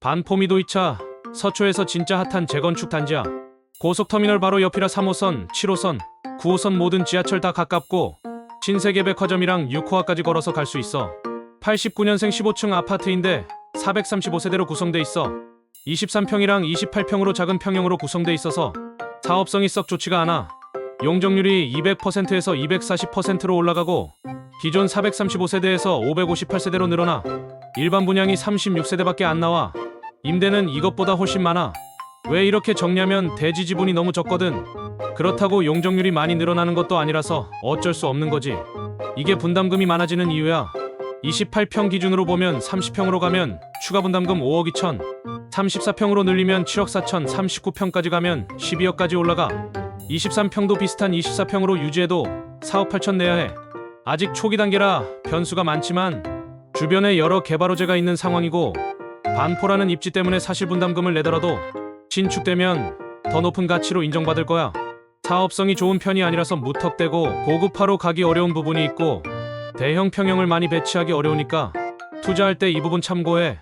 반포미도 2차 서초에서 진짜 핫한 재건축 단지야. 고속터미널 바로 옆이라 3호선, 7호선, 9호선 모든 지하철 다 가깝고 신세계 백화점이랑 6호화까지 걸어서 갈 수 있어. 89년생 15층 아파트인데 435세대로 구성돼 있어. 23평이랑 28평으로 작은 평형으로 구성돼 있어서 사업성이 썩 좋지가 않아. 용적률이 200%에서 240%로 올라가고 기존 435세대에서 558세대로 늘어나 일반 분양이 36세대밖에 안 나와. 임대는 이것보다 훨씬 많아. 왜 이렇게 적냐면 대지 지분이 너무 적거든. 그렇다고 용적률이 많이 늘어나는 것도 아니라서 어쩔 수 없는 거지. 이게 분담금이 많아지는 이유야. 28평 기준으로 보면 30평으로 가면 추가 분담금 5억 2천, 34평으로 늘리면 7억 4천, 39평까지 가면 12억까지 올라가. 23평도 비슷한 24평으로 유지해도 4억 8천 내야 해. 아직 초기 단계라 변수가 많지만 주변에 여러 개발 호재가 있는 상황이고 반포라는 입지 때문에 사실 분담금을 내더라도 신축되면 더 높은 가치로 인정받을 거야. 사업성이 좋은 편이 아니라서 무턱대고 고급화로 가기 어려운 부분이 있고 대형 평형을 많이 배치하기 어려우니까 투자할 때 이 부분 참고해.